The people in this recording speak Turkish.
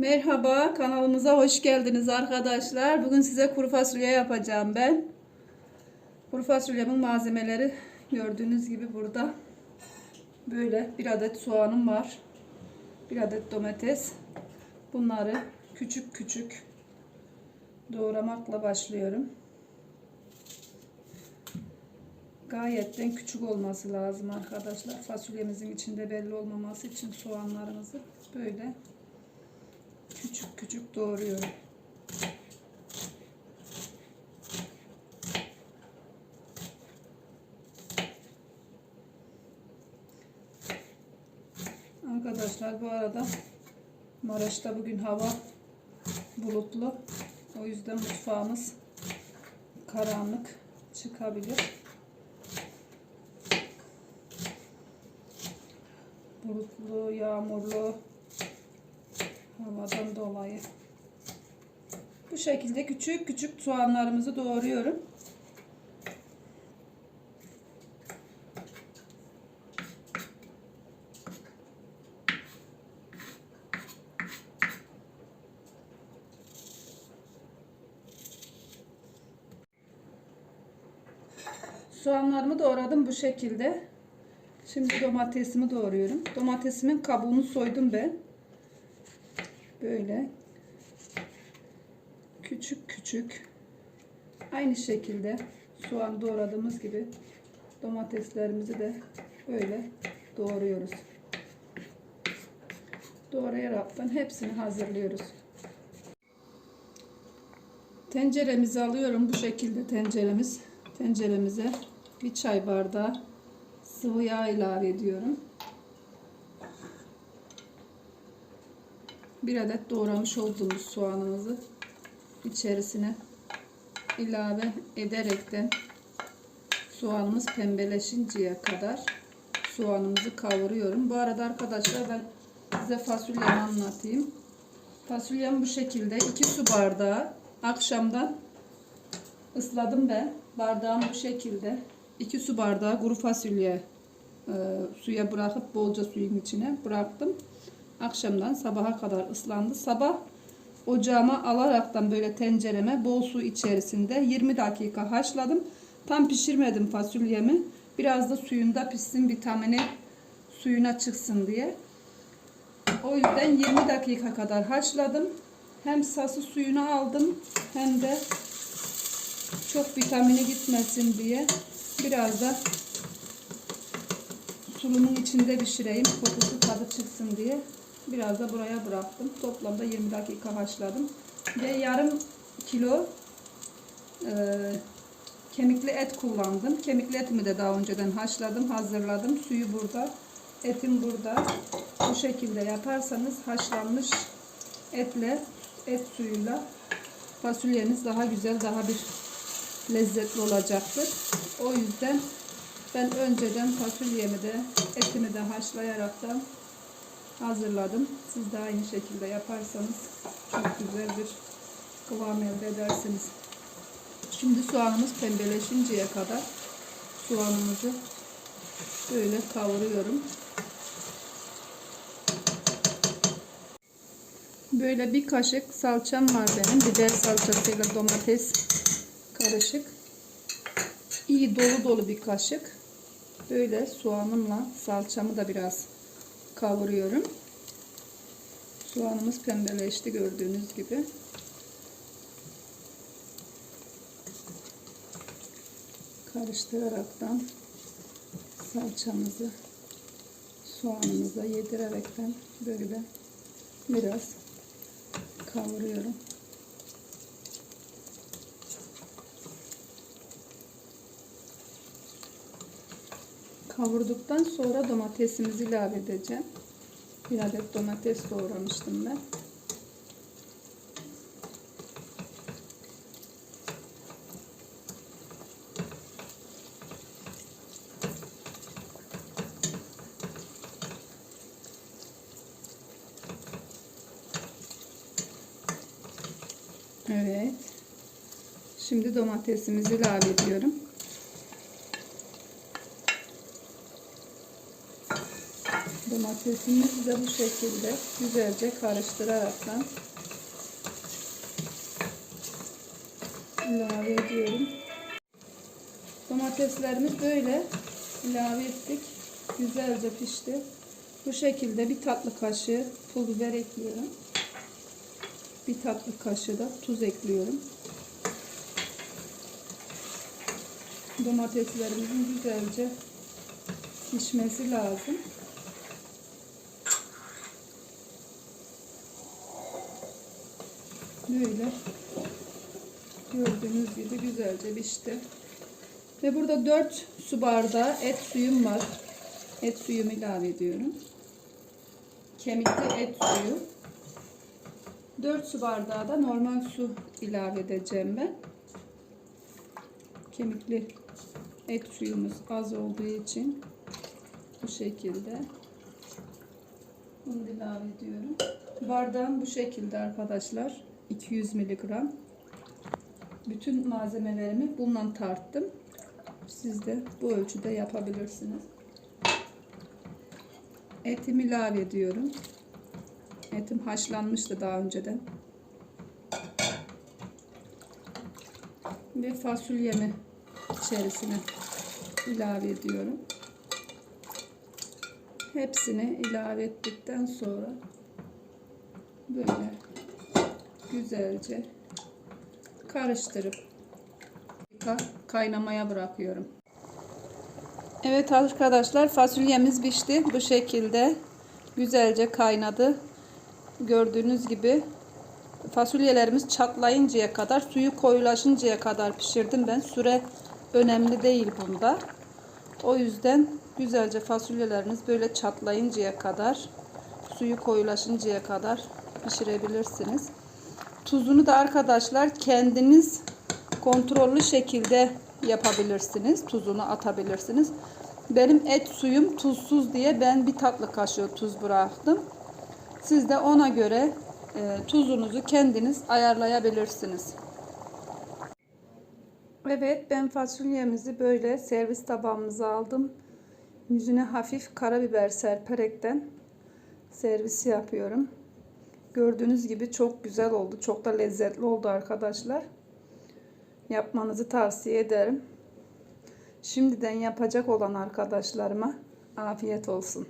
Merhaba, kanalımıza hoş geldiniz arkadaşlar. Bugün size kuru fasulye yapacağım ben. Kuru fasulyemin malzemeleri gördüğünüz gibi burada. Böyle bir adet soğanım var. Bir adet domates. Bunları küçük küçük doğramakla başlıyorum. Gayetten küçük olması lazım arkadaşlar. Fasulyemizin içinde belli olmaması için soğanlarımızı böyle küçük küçük doğruyorum. Arkadaşlar bu arada Maraş'ta bugün hava bulutlu. O yüzden mutfağımız karanlık çıkabilir. Bulutlu, yağmurlu havadan dolayı. Bu şekilde küçük küçük soğanlarımızı doğruyorum. Soğanlarımı doğradım bu şekilde. Şimdi domatesimi doğruyorum. Domatesimin kabuğunu soydum ben. Böyle küçük küçük aynı şekilde soğan doğradığımız gibi domateslerimizi de böyle doğruyoruz. Doğrayaraktan hepsini hazırlıyoruz. Tenceremizi alıyorum bu şekilde tenceremiz. Tenceremize bir çay bardağı sıvı yağ ilave ediyorum. Bir adet doğramış olduğumuz soğanımızı içerisine ilave ederekten soğanımız pembeleşinceye kadar soğanımızı kavuruyorum. Bu arada arkadaşlar ben size fasulyemi anlatayım. Fasulyem bu şekilde 2 su bardağı akşamdan ısladım ben. Bardağım bu şekilde 2 su bardağı kuru fasulye e, suya bırakıp bolca suyun içine bıraktım. Akşamdan sabaha kadar ıslandı. Sabah ocağıma alaraktan böyle tencereme bol su içerisinde 20 dakika haşladım. Tam pişirmedim fasulyemi. Biraz da suyunda pişsin vitamini suyuna çıksın diye. O yüzden 20 dakika kadar haşladım. Hem sası suyunu aldım hem de çok vitamini gitmesin diye biraz da sulumun içinde pişireyim. Kokusu tadı çıksın diye biraz da buraya bıraktım. Toplamda 20 dakika haşladım. Ve yarım kilo e, kemikli et kullandım. Kemikli etimi de daha önceden haşladım, hazırladım. Suyu burada, etim burada. Bu şekilde yaparsanız haşlanmış etle, et suyuyla fasulyeniz daha güzel, daha bir lezzetli olacaktır. O yüzden ben önceden fasulyemi de etimi de haşlayaraktan hazırladım. Siz de aynı şekilde yaparsanız çok güzel bir kıvam elde edersiniz. Şimdi soğanımız pembeleşinceye kadar soğanımızı böyle kavuruyorum. Böyle bir kaşık salçam var benim. Biber salçasıyla domates karışık. İyi dolu dolu bir kaşık. Böyle soğanımla salçamı da biraz kavuruyorum. Soğanımız pembeleşti gördüğünüz gibi. Karıştıraraktan salçamızı soğanımıza yedirerekten böyle biraz kavuruyorum. Kavurduktan sonra domatesimizi ilave edeceğim. Bir adet domates doğramıştım ben. Evet. Şimdi domatesimizi ilave ediyorum. Domatesimizi de bu şekilde güzelce karıştıraraktan ilave ediyorum. Domateslerimiz böyle ilave ettik. Güzelce pişti. Bu şekilde bir tatlı kaşığı pul biber ekliyorum. Bir tatlı kaşığı da tuz ekliyorum. Domateslerimizin güzelce pişmesi lazım. Böyle gördüğünüz gibi güzelce pişti. Ve burada 4 su bardağı et suyum var. Et suyumu ilave ediyorum. Kemikli et suyu. 4 su bardağı da normal su ilave edeceğim ben. Kemikli et suyumuz az olduğu için bu şekilde bunu ilave ediyorum. Bardağım bu şekilde arkadaşlar. 200 miligram. Bütün malzemelerimi bundan tarttım. Siz de bu ölçüde yapabilirsiniz. Etimi ilave ediyorum. Etim haşlanmıştı daha önceden. Ve fasulyemi içerisine ilave ediyorum. Hepsini ilave ettikten sonra böyle güzelce karıştırıp kaynamaya bırakıyorum. Evet arkadaşlar fasulyemiz pişti. Bu şekilde güzelce kaynadı. Gördüğünüz gibi fasulyelerimiz çatlayıncaya kadar, suyu koyulaşıncaya kadar pişirdim ben. Süre önemli değil bunda. O yüzden güzelce fasulyeleriniz böyle çatlayıncaya kadar, suyu koyulaşıncaya kadar pişirebilirsiniz. Tuzunu da arkadaşlar kendiniz kontrollü şekilde yapabilirsiniz. Tuzunu atabilirsiniz. Benim et suyum tuzsuz diye ben bir tatlı kaşığı tuz bıraktım. Siz de ona göre e, tuzunuzu kendiniz ayarlayabilirsiniz. Evet ben fasulyemizi böyle servis tabağımıza aldım. Yüzüne hafif karabiber serperekten servis yapıyorum. Gördüğünüz gibi çok güzel oldu. Çok da lezzetli oldu arkadaşlar. Yapmanızı tavsiye ederim. Şimdiden yapacak olan arkadaşlarıma afiyet olsun.